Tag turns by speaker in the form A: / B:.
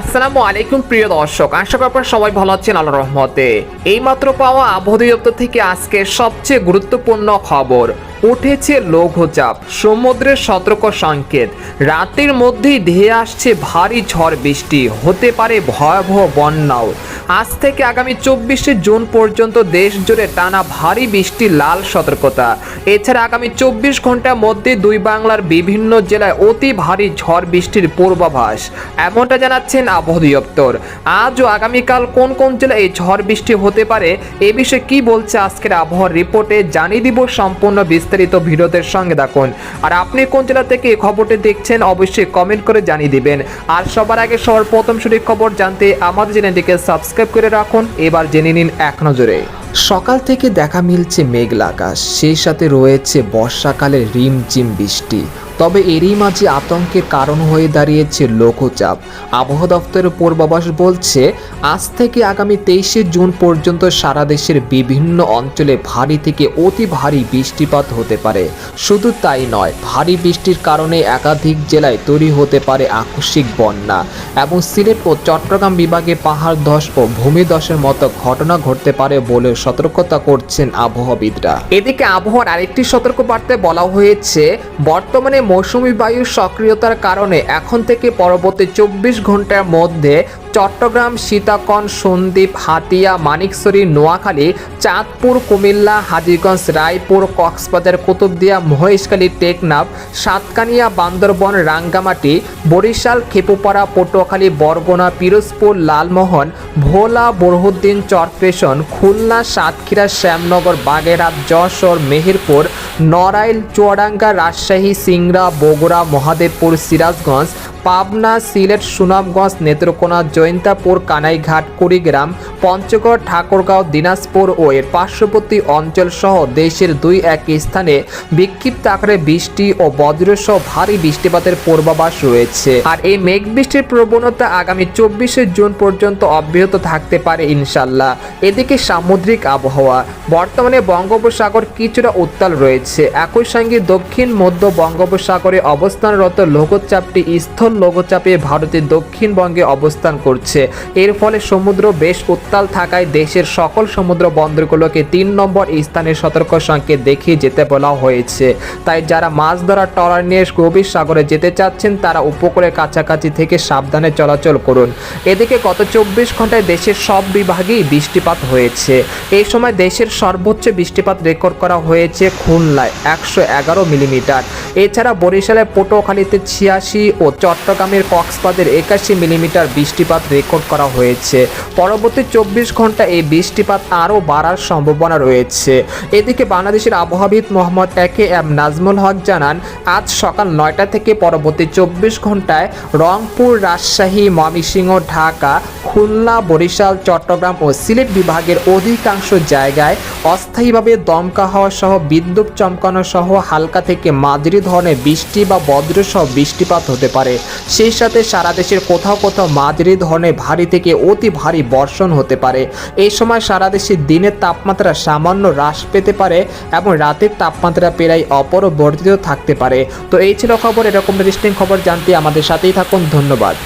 A: আসসালামু আলাইকুম, প্রিয় দর্শক। আশা করি আপনারা সবাই ভালো আছেন আল্লাহ রহমতে। এইমাত্র পাওয়া আবহাওয়া দপ্তর থেকে আজকে সবচেয়ে গুরুত্বপূর্ণ খবর, উঠেছে লঘুচাপ, সমুদ্রের সতর্ক সংকেত। রাতের মধ্যেই ধেয়ে আসছে ভারী ঝড় বৃষ্টি, হতে পারে ভয়াবহ বন্যাও। আজ থেকে আগামী চব্বিশে জুন পর্যন্ত দেশ জুড়ে টানা ভারী বৃষ্টি, লাল সতর্কতা। এছাড়া আগামী চব্বিশ ঘণ্টার মধ্যে দুই বাংলার বিভিন্ন জেলায় অতি ভারী ঝড় বৃষ্টির পূর্বাভাস। এমনটা জানাচ্ছেন আবহাওয়া দপ্তর আজ ও আগামীকাল কোন কোন জেলায় এই ঝড় বৃষ্টি হতে পারে, এ বিষয়ে কি বলছে আজকের আবহাওয়ার রিপোর্টে জানিয়ে দিব সম্পূর্ণ বিস্তারিত ভিডিওদের সঙ্গে দেখুন আর আপনি কোন জেলা থেকে এই খবরটি দেখছেন, অবশ্যই কমেন্ট করে জানিয়ে দিবেন। আর সবার আগে সবার প্রথম সঠিক খবর জানতে আমাদের চ্যানেলটিকে সাবস্ক্রাইব করে রাখুন। এবার জেনে নিন এক নজরে। সকাল থেকে দেখা মিলছে মেঘলা আকাশ। সেই সাথে রয়েছে বর্ষাকালের রিমঝিম বৃষ্টি। তবে এরই মাঝে আতঙ্কের কারণ হয়ে দাঁড়িয়েছে লঘুচাপ আবহাওয়া দপ্তরের পূর্বাভাস বলছে, আজ থেকে আগামী তেইশে জুন পর্যন্ত সারা দেশের বিভিন্ন অঞ্চলে ভারী থেকে অতি ভারী বৃষ্টিপাত হতে পারে। শুধু তাই নয়, ভারী বৃষ্টির কারণে একাধিক জেলায় তৈরি হতে পারে আকস্মিক বন্যা এবং সিলেট ও চট্টগ্রাম বিভাগে পাহাড় ধস ও ভূমিধসের মতো ঘটনা ঘটতে পারে বলে সতর্কতা করছেন আবহাওয়াবিদরা। এদিকে আবহাওয়ার আরেকটি সতর্কবার্তায় বলা হয়েছে, বর্তমানে মৌসুমী বায়ুর সক্রিয়তার কারণে এখন থেকে পরবর্তী চব্বিশ ঘণ্টার মধ্যে চট্টগ্রাম সীতাকন সন্দ্বীপ, হাতিয়া, মানিকছড়ি, নোয়াখালী, চাঁদপুর, কুমিল্লা, হাজিগঞ্জ, রায়পুর, কক্সবাজার, কুতুবদিয়া, মহেশখালী, টেকনাফ, সাতকানিয়া, বান্দরবন, রাঙ্গামাটি, বরিশাল, খেপুপাড়া, পটুয়াখালী, বরগুনা, পিরোজপুর, লালমোহন, ভোলা, বরহুদ্দিন চরপেশন খুলনা, সাতক্ষীরা, শ্যামনগর, বাগেরহাট, যশোর, মেহেরপুর, নড়াইল, চুয়াডাঙ্গা, রাজশাহী, সিংড়া, বগুড়া, মহাদেবপুর, সিরাজগঞ্জ পাবনা সিলেট সুনামগঞ্জ নেত্রকোনা জৈন্তাপুর কানাইঘাট কুড়িগ্রাম পঞ্চগড় ঠাকুরগাঁও দিনাজপুর ও এর পার্শ্ববর্তী অঞ্চল সহ দেশের দুই এক স্থানে বিক্ষিপ্ত আকারে বৃষ্টি ও বজ্রসহ ভারী বৃষ্টিপাতের পূর্বাভাস রয়েছে। আর এই মেঘ বৃষ্টির প্রবণতা আগামী চব্বিশে জুন পর্যন্ত অব্যাহত থাকতে পারে ইনশাল্লাহ। এদিকে সামুদ্রিক আবহাওয়া। বর্তমানে বঙ্গোপসাগর কিছুটা উত্তাল রয়েছে। একই সঙ্গে দক্ষিণ মধ্য বঙ্গোপসাগরে অবস্থানরত লঘুচাপটি স্থল লঘুচাপে ভারতের দক্ষিণবঙ্গে অবস্থান করছে। এর ফলে সমুদ্র বেশ উত্তাল থাকায় দেশের সকল সমুদ্র বন্দরগুলোকে তিন নম্বর স্থানে সতর্ক সংকেত দেখিয়ে যেতে বলা হয়েছে। তাই যারা মাছ ধরার ট্রলার নিয়ে গভীর সাগরে যেতে চাচ্ছেন, তারা উপকূলের কাছাকাছি থেকে সাবধানে চলাচল করুন। এদিকে গত চব্বিশ ঘন্টায় দেশের সব বিভাগেই বৃষ্টিপাত হয়েছে। এই সময় দেশের সর্বোচ্চ বৃষ্টিপাত রেকর্ড করা হয়েছে খুলনায় একশো এগারো মিলিমিটার। এছাড়া বরিশালের পটুয়াখালীতে ছিয়াশি ও চট্টগ্রামের কক্সবাজার একাশি মিলিমিটার বৃষ্টিপাত রেকর্ড করা হয়েছে। পরবর্তী চব্বিশ ঘণ্টা এই বৃষ্টিপাত আরও বাড়ার সম্ভাবনা রয়েছে। এদিকে বাংলাদেশের আবহাওয়াবিদ মোহাম্মদ একে এম নাজমুল হক জানান, আজ সকাল নয়টা থেকে পরবর্তী চব্বিশ ঘন্টায় রংপুর, রাজশাহী, ময়মনসিংহ, ঢাকা, খুলনা, বরিশাল, চট্টগ্রাম ও সিলেট বিভাগের অধিকাংশ জায়গায় অস্থায়ীভাবে দমকা হওয়া সহ বিদ্যুৎ চমকানো সহ হালকা থেকে মাঝারি ধরনের বৃষ্টি বা বজ্রসহ বৃষ্টিপাত হতে পারে। সেই সাথে সারা দেশের কোথাও কোথাও মাঝারি ধরনের ভারী থেকে অতি ভারী বর্ষণ হতে পারে। এই সময় সারা দেশে দিনের তাপমাত্রা সামান্য হ্রাস পেতে পারে এবং রাতের তাপমাত্রা প্রায় অপরবর্তিত থাকতে পারে। তো এই ছিল খবর, এরকম ইন্টারেস্টিং খবর জানতে আমাদের সাথেই থাকুন। ধন্যবাদ।